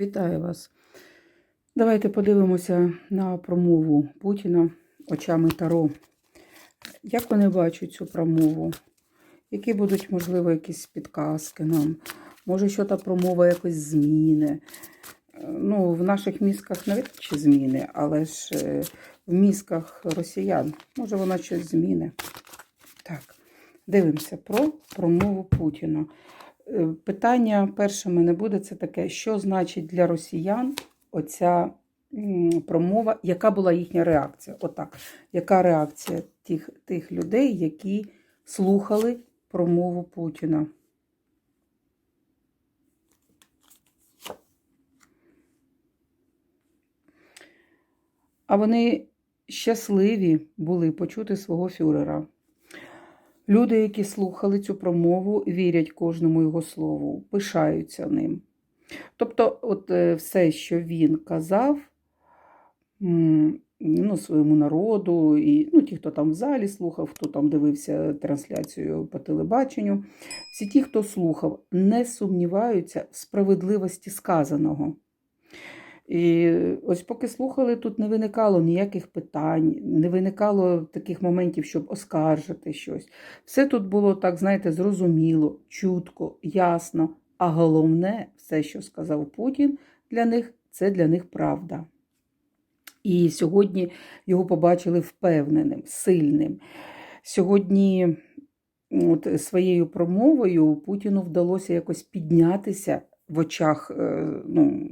Вітаю вас. Давайте подивимося на промову Путіна очами Таро. Як вони бачать цю промову? Які будуть, можливо, якісь підказки нам? Може, що та промова якось зміни? Ну, в наших мізках навряд чи зміни, але ж е, в мізках росіян, може, вона щось зміни. Так, дивимося про промову Путіна. Е, Питання перше мене буде це таке: що значить для росіян оця промова, яка була їхня реакція? Отак, яка реакція тих, тих людей, які слухали промову Путіна? А вони щасливі були почути свого фюрера. Люди, які слухали цю промову, вірять кожному його слову, пишаються ним. Тобто, от е, все, що він казав ну, своєму народу, і ну, ті, хто там в залі слухав, хто там дивився трансляцію по телебаченню, всі ті, хто слухав, не сумніваються в справедливості сказаного. І ось поки слухали, тут не виникало ніяких питань, не виникало таких моментів, щоб оскаржити щось. Все тут було так, знаєте, зрозуміло, чутко, ясно. А головне, все, що сказав Путін для них, це для них правда. І сьогодні його побачили впевненим, сильним. Сьогодні от, своєю промовою Путіну вдалося якось піднятися в очах. е, ну,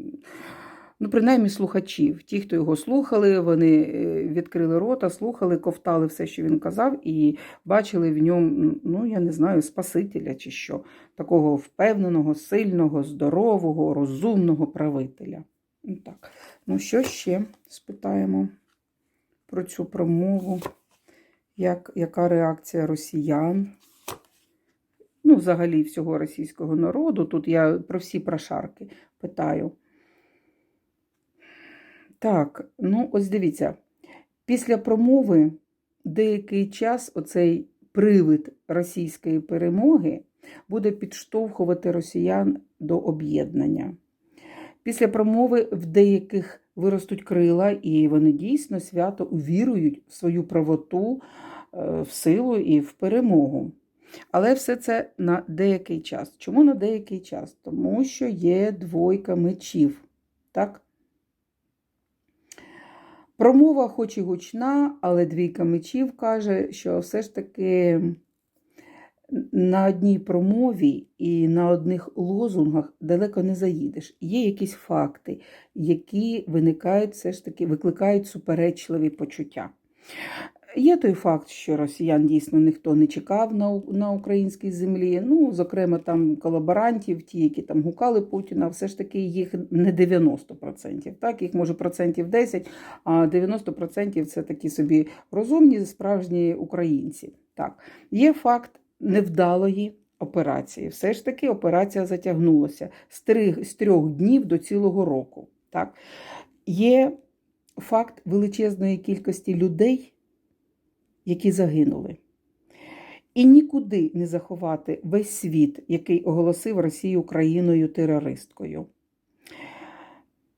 Ну, принаймні, слухачів. Ті, хто його слухали, вони е, відкрили рота, слухали, ковтали все, що він казав, і бачили в ньому, ну, я не знаю, Спасителя чи що, такого впевненого, сильного, здорового, розумного правителя. Ну, так. Ну, що ще спитаємо про цю промову? Як, Яка реакція росіян? Ну, взагалі, всього російського народу. Тут я про всі прошарки питаю. Так, ну ось дивіться, після промови деякий час оцей привид російської перемоги буде підштовхувати росіян до об'єднання. Після промови в деяких виростуть крила, і вони дійсно свято увірують в свою правоту, е, в силу і в перемогу. Але все це на деякий час. Чому на деякий час? Тому що є двойка мечів. Так? Промова, хоч і гучна, але двійка мечів каже, що все ж таки на одній промові і на одних лозунгах далеко не заїдеш. Є якісь факти, які виникають все ж таки, викликають суперечливі почуття. Є той факт, що росіян дійсно ніхто не чекав на, на українській землі. Ну, зокрема, там колаборантів, ті, які там гукали Путіна, все ж таки їх не 90%. Так, їх може процентів 10, а 90% це такі собі розумні, справжні українці. Так, є факт невдалої операції. Все ж таки операція затягнулася з трьох, з трьох днів до цілого року. Так, є факт величезної кількості людей які загинули. І нікуди не заховати весь світ, який оголосив Росію Україною терористкою.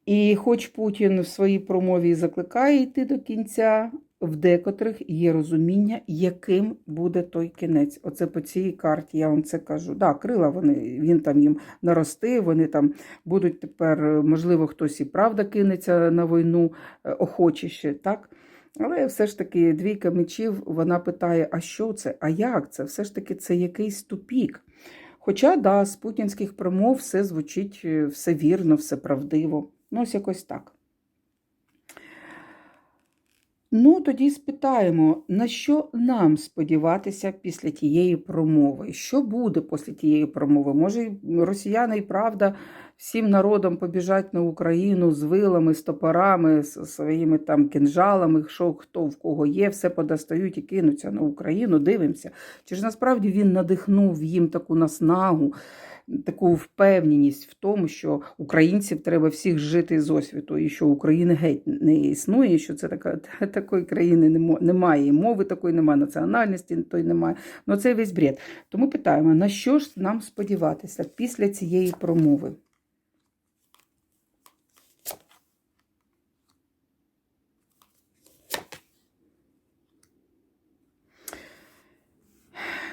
І хоч Путін в своїй промові закликає йти до кінця, в декотрих є розуміння, яким буде той кінець. Оце по цій карті я вам це кажу. Да, крила вони, він там їм наростив, вони там будуть тепер, можливо, хтось і правда кинеться на війну охочіше, так? Але все ж таки двійка мечів, вона питає, а що це? А як це? Все ж таки це якийсь тупік. Хоча, да, з путінських промов все звучить е, все вірно, все правдиво. Ну, ось якось так. Ну, тоді спитаємо, на що нам сподіватися після тієї промови? Що буде після тієї промови? Може, росіяни і правда всім народом побіжать на Україну з вилами, з топорами, з своїми там кінжалами, що хто в кого є, все подостають і кинуться на Україну. Дивимося. Чи ж насправді він надихнув їм таку наснагу? таку впевненість в тому, що українців треба всіх жити з освіту, і що України геть не існує, що це така такої країни немає, і мови такої немає, національності той немає. Ну це весь бред. Тому питаємо, на що ж нам сподіватися після цієї промови?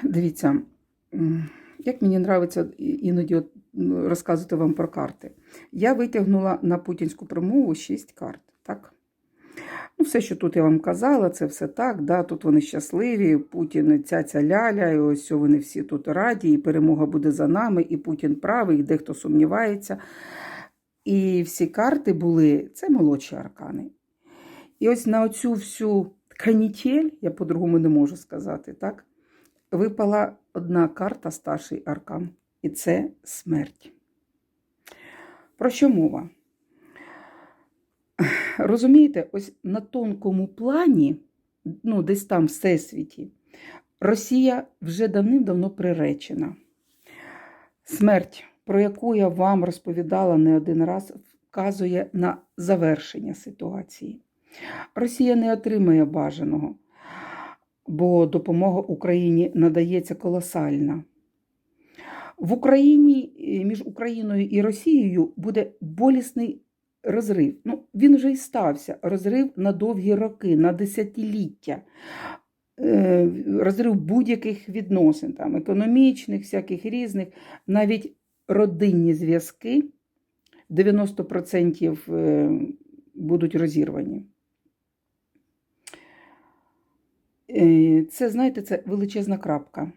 Дивіться як мені подобається іноді розказувати вам про карти. Я витягнула на путінську промову 6 карт. Так? Ну, все, що тут я вам казала, це все так. Да, Тут вони щасливі, Путін ця-ця ляля, і ось вони всі тут раді, і перемога буде за нами, і Путін правий, і дехто сумнівається. І всі карти були, це молодші аркани. І ось на оцю всю канітель, я по-другому не можу сказати, так? Випала одна карта старший аркан, і це смерть. Про що мова? Розумієте, ось на тонкому плані, ну, десь там, всесвіті, Росія вже давним-давно приречена. Смерть, про яку я вам розповідала не один раз, вказує на завершення ситуації. Росія не отримає бажаного, бо допомога Україні надається колосальна. В Україні е, між Україною і Росією буде болісний розрив. Ну, він вже і стався. Розрив на довгі роки, на десятиліття. Е, Розрив будь-яких відносин, там, економічних, всяких різних, навіть родинні зв'язки 90% е, будуть розірвані. Е, Це, знаєте, це величезна крапка.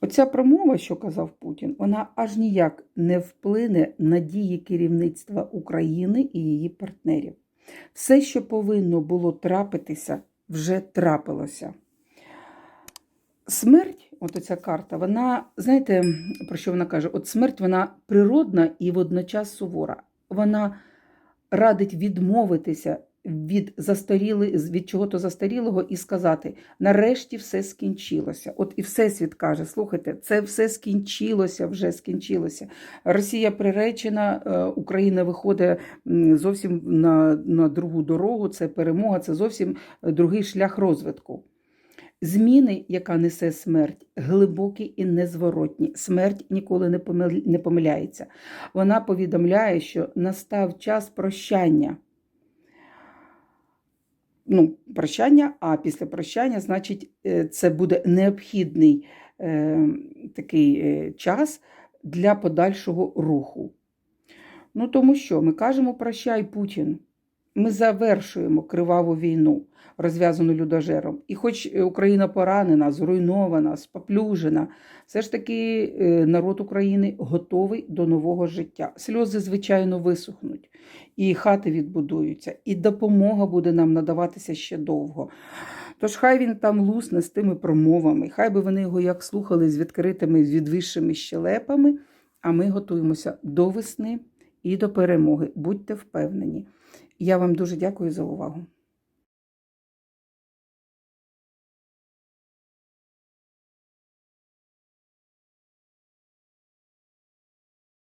Оця промова, що казав Путін, вона аж ніяк не вплине на дії керівництва України і її партнерів. Все, що повинно було трапитися, вже трапилося. Смерть, от ця карта, вона, знаєте, про що вона каже? От смерть вона природна і водночас сувора. Вона радить відмовитися від застаріли, від чого-то застарілого і сказати: нарешті все скінчилося. От і Всесвіт каже: слухайте, це все скінчилося, вже скінчилося. Росія приречена, е, Україна виходить зовсім на, на другу дорогу. Це перемога, це зовсім другий шлях розвитку. Зміни, яка несе смерть, глибокі і незворотні. Смерть ніколи не помиляється. Вона повідомляє, що настав час прощання. Ну, прощання, а після прощання, значить, е, це буде необхідний е, такий е, час для подальшого руху. Ну, тому що ми кажемо прощай Путін. Ми завершуємо криваву війну, розв'язану людожером. І хоч Україна поранена, зруйнована, споплюжена, все ж таки е, народ України готовий до нового життя. Сльози, звичайно, висохнуть, і хати відбудуються, і допомога буде нам надаватися ще довго. Тож хай він там лусне з тими промовами, хай би вони його як слухали з відкритими, з відвисшими щелепами, а ми готуємося до весни і до перемоги. Будьте впевнені. Я вам дуже дякую за увагу.